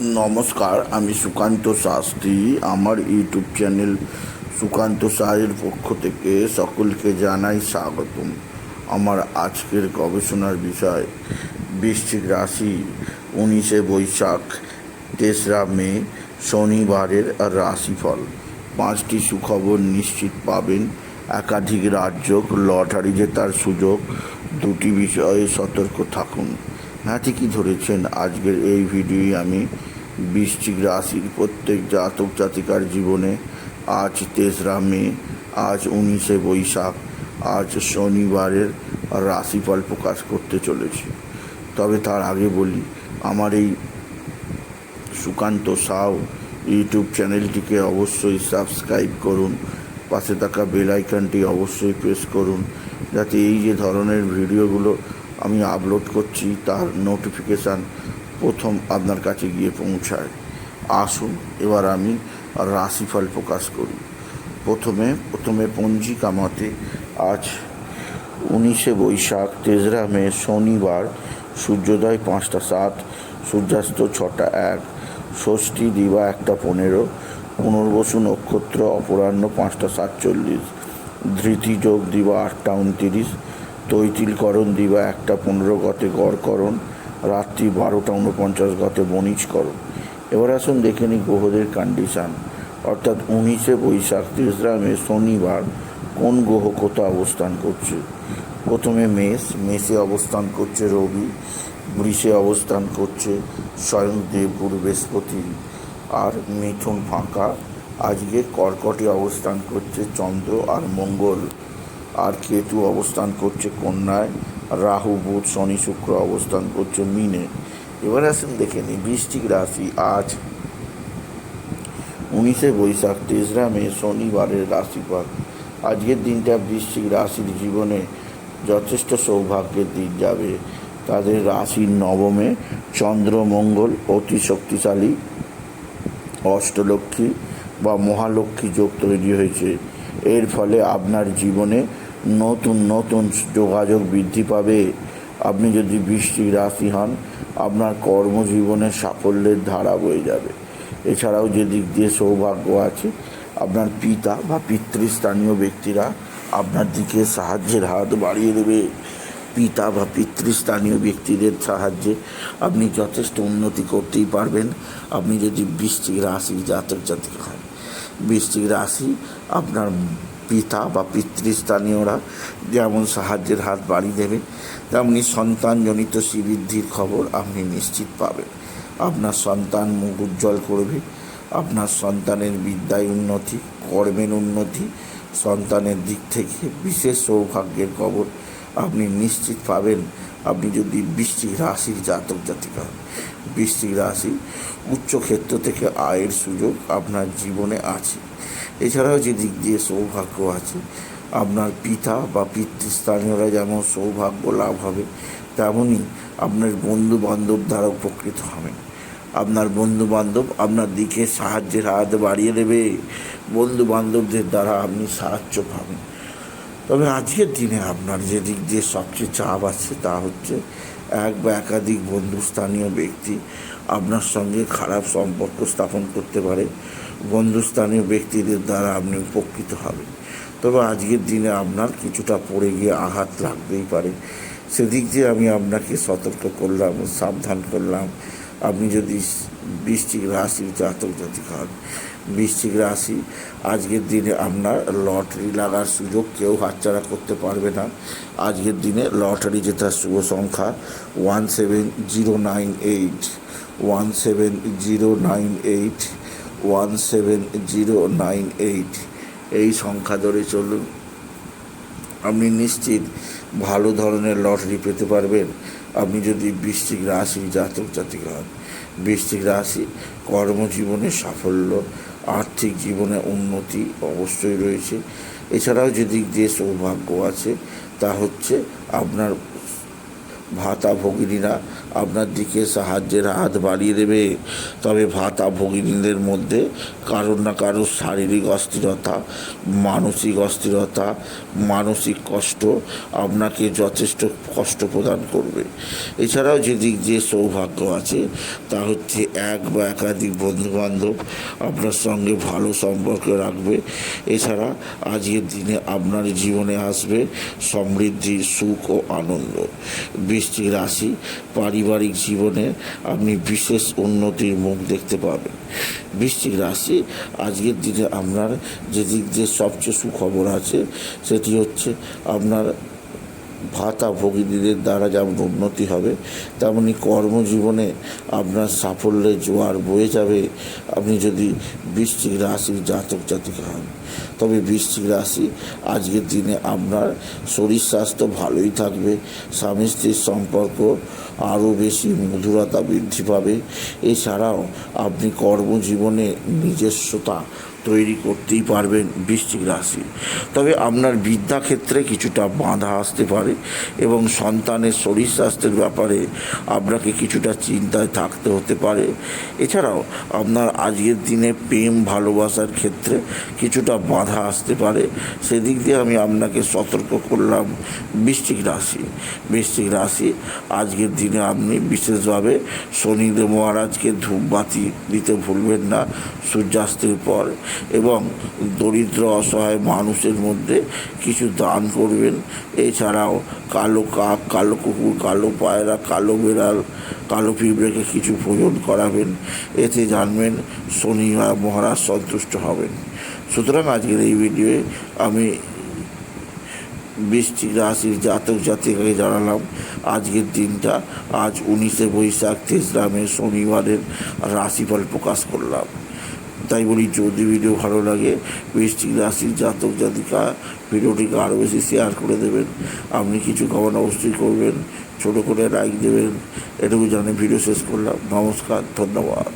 নমস্কার, আমি সুকান্ত শাস্ত্রী। আমার ইউটিউব চ্যানেল সুকান্ত সাহের পক্ষ থেকে সকলকে জানাই স্বাগতম। আমার আজকের গবেষণার বিষয়, বৃশ্চিক রাশি, উনিশে বৈশাখ, তেসরা মে, শনিবারের রাশিফল। পাঁচটি সুখবর নিশ্চিত পাবেন। একাধিক রাজ্য লটারি জেতার সুযোগ। দুটি বিষয়ে সতর্ক থাকুন। হ্যাঁ ঠিকই ধরেছেন। আজকের এই ভিডিওই আমি বৃশ্চিক রাশির প্রত্যেক জাতক জাতিকার জীবনে আজ তেসরা মে, আজ উনিশে বৈশাখ, আজ শনিবারের রাশিফল প্রকাশ করতে চলেছি। তবে তার আগে বলি, আমার এই সুকান্ত সাউ ইউটিউব চ্যানেলটিকে অবশ্যই সাবস্ক্রাইব করুন, পাশে থাকা বেল আইকনটি অবশ্যই প্রেস করুন, যাতে এই যে ধরনের ভিডিওগুলো আমি আপলোড করছি, তার নোটিফিকেশান প্রথম আপনার কাছে গিয়ে পৌঁছায়। আসুন, এবার আমি রাশিফল প্রকাশ করি। প্রথমে প্রথমে পঞ্জিকা মতে আজ উনিশে বৈশাখ, তেসরা মে, শনিবার, সূর্যোদয় পাঁচটা সাত, সূর্যাস্ত ছটা এক, ষষ্ঠী দিবা একটা পনেরো, পুনর্বসু নক্ষত্র অপরাহ্ন পাঁচটা সাতচল্লিশ, ধৃতি যোগ দিবা আটটা উনতিরিশ তৈতিলকরণ দিবা, একটা পনেরো গতে গড়করণ রাত্রি বারোটা উনপঞ্চাশ গতে বণিজকরণ এবার আসুন দেখে নিই গ্রহদের কন্ডিশান অর্থাৎ উনিশে বৈশাখ, তেসরা মে, শনিবার কোন গ্রহ কোথা অবস্থান করছে? প্রথমে মেষ, মেষে অবস্থান করছে রবি, বৃষে অবস্থান করছে স্বয়ং দেবগুরু বৃহস্পতি। আর মিথুন ফাঁকা, আজকে কর্কটে অবস্থান করছে চন্দ্র আর মঙ্গল। আর কেতু অবস্থান করছে কন্যায়, রাহু, বুধ, শনি, শুক্র অবস্থান করছে মিনে। এবার আসুন দেখে নিই বৃষ্টিক রাশি আজ উনিশে বৈশাখ, তেসরা মে, শনিবারের রাশিফল। আজকের দিনটা বৃশ্চিক রাশির জীবনে যথেষ্ট সৌভাগ্যের দিন যাবে। তাদের রাশির নবমে চন্দ্রমঙ্গল অতি শক্তিশালী, অষ্টলক্ষ্মী বা মহালক্ষ্মী যোগ তৈরি হয়েছে। এর ফলে আপনার জীবনে নতুন নতুন যোগাযোগ বৃদ্ধি পাবে। আপনি যদি বৃষ্টিক রাশি হন, আপনার কর্মজীবনে সাফল্যের ধারা বয়ে যাবে। এছাড়াও যে দিক দিয়ে সৌভাগ্য আছে, আপনার পিতা বা পিতৃস্থানীয় ব্যক্তিরা আপনার দিকে সাহায্যের হাত বাড়িয়ে দেবে। পিতা বা পিতৃস্থানীয় ব্যক্তিদের সাহায্যে আপনি যথেষ্ট উন্নতি করতেই পারবেন। আপনি যদি বৃষ্টিক রাশি জাতক জাতিকা হন, বৃষ্টিক রাশি আপনার পিতা বা পিতৃস্থানীয়রা যেমন সাহায্যের হাত বাড়িয়ে দেবে, তেমনি সন্তানজনিত শ্রীবৃদ্ধির খবর আপনি নিশ্চিত পাবেন। আপনার সন্তান মুখ উজ্জ্বল করবে, আপনার সন্তানের বিদ্যায় উন্নতি, কর্মের উন্নতি, সন্তানের দিক থেকে বিশেষ সৌভাগ্যের খবর আপনি নিশ্চিত পাবেন। আপনি যদি বৃষ্টিক রাশির জাতক জাতিকা বৃষ্টিক রাশি উচ্চ ক্ষেত্র থেকে আয়ের সুযোগ আপনার জীবনে আছে। এছাড়াও যে দিক দিয়ে সৌভাগ্য আছে, আপনার পিতা বা পিতৃস্থানীয়রা যেমন সৌভাগ্য লাভ হবে তেমনই আপনার বন্ধু বান্ধব দ্বারা উপকৃত হবেন। আপনার বন্ধু বান্ধব আপনার দিকে সাহায্যের হাত বাড়িয়ে দেবে বন্ধু বান্ধবদের দ্বারা আপনি সাহায্য পাবেন। তবে আজকের দিনে আপনার যে দিক দিয়ে সবচেয়ে চাপ আছে তা হচ্ছে এক বা একাধিক বন্ধুস্থানীয় ব্যক্তি আপনার সঙ্গে খারাপ সম্পর্ক স্থাপন করতে পারে। বন্ধুস্থানীয় ব্যক্তিদের দ্বারা আপনি উপকৃত হবেন। তবে আজকের দিনে আপনার কিছুটা পড়ে গিয়ে আঘাত লাগতেই পারে। সেদিক দিয়ে আমি আপনাকে সতর্ক করলাম, সাবধান করলাম। আপনি যদি বৃষ্টিক রাশির জাতক জাতিক হন, বৃশ্চিক রাশি আজকের দিনে আপনার লটারি লাগার সুযোগ কেউ হাতছাড়া করতে পারবে না। আজকের দিনে লটারি জেতার শুভ সংখ্যা one seven zero nine eight. One seven zero nine eight one seven zero nine eight এই সংখ্যা ধরে চলুন। আপনি নিশ্চিত ভালো ধরনের লটারি পেতে পারবেন। আপনি যদি বৃষ্টিক রাশি জাতক জাতিক হন বৃষ্টিক রাশি কর্মজীবনে সাফল্য, আর্থিক জীবনে উন্নতি অবশ্যই রয়েছে। এছাড়াও যে দিক দিয়ে সৌভাগ্য আছে, তা হচ্ছে আপনার ভাতা ভগিনীরা আপনার দিকে সাহায্যের হাত বাড়িয়ে দেবে। তবে ভাতা ভগিনীদের মধ্যে কারোর না কারোর শারীরিক অস্থিরতা, মানসিক অস্থিরতা, মানসিক কষ্ট আপনাকে যথেষ্ট কষ্ট প্রদান করবে। এছাড়াও যেদিক যে সৌভাগ্য আছে, তা হচ্ছে এক বা একাধিক বন্ধুবান্ধব আপনার সঙ্গে ভালো সম্পর্ক রাখবে। এছাড়া আজকের দিনে আপনার জীবনে আসবে সমৃদ্ধি, সুখ ও আনন্দ। বৃষ্টি রাশি, পারিবারিক জীবনে আপনি বিশেষ উন্নতির মুখ দেখতে পাবেন। বৃশ্চিক রাশি, আজকের দিনে আপনার যেদিক দিয়ে সবচেয়ে সুখবর আছে, সেটি হচ্ছে আপনার ভাতা ভোগীদের দ্বারা যেমন উন্নতি হবে, তেমনি কর্মজীবনে আপনার সাফল্যের জোয়ার বয়ে যাবে। আপনি যদি বৃশ্চিক রাশির জাতক জাতিকা হন, তবে বৃশ্চিক রাশি আজকের দিনে আপনার শরীর স্বাস্থ্য ভালোই থাকবে, স্বামী স্ত্রীর সম্পর্ক আরও বেশি মধুরতা বৃদ্ধি পাবে। এছাড়াও আপনি কর্মজীবনে নিজস্বতা তৈরি করতেই পারবেন বৃশ্চিক রাশি। তবে আপনার বিদ্যাক্ষেত্রে কিছুটা বাধা আসতে পারে এবং সন্তানের শরীর স্বাস্থ্যের ব্যাপারে আপনাকে কিছুটা চিন্তায় থাকতে হতে পারে। এছাড়াও আপনার আজকের দিনে প্রেম, ভালোবাসার ক্ষেত্রে কিছুটা বাধা আসতে পারে। সেদিক দিয়ে আমি আপনাকে সতর্ক করলাম বৃশ্চিক রাশি। বৃশ্চিক রাশি, আজকের দিনে আপনি বিশেষভাবে শনিদেব মহারাজকে ধূপবাতি দিতে ভুলবেন না। সূর্যাস্তের পর এবং দরিদ্র, অসহায় মানুষের মধ্যে কিছু দান করবেন। এছাড়াও কালো কাক, কালো কুকুর, কালো পায়রা, কালো বেড়াল, কালো পিঁপড়েকে কিছু ভোজন করাবেন। এতে জানবেন শনি মহারাজ সন্তুষ্ট হবেন। সুতরাং আজকের এই ভিডিওয়ে আমি বৃষ্টিক রাশির জাতক জাতিকাকে জানালাম, আজকের দিনটা আজ উনিশে বৈশাখ, তেসরা মে, শনিবারের রাশিফল প্রকাশ করলাম। তাই বলি, যদি ভিডিও ভালো লাগে বৃষ্টিক রাশির জাতক জাতিকা ভিডিওটিকে আরও বেশি শেয়ার করে দেবেন। আপনি কিছু কমেন্ট অবশ্যই করবেন, ছোটো করে লাইক দেবেন। এটুকু জানে ভিডিও শেষ করলাম। নমস্কার, ধন্যবাদ।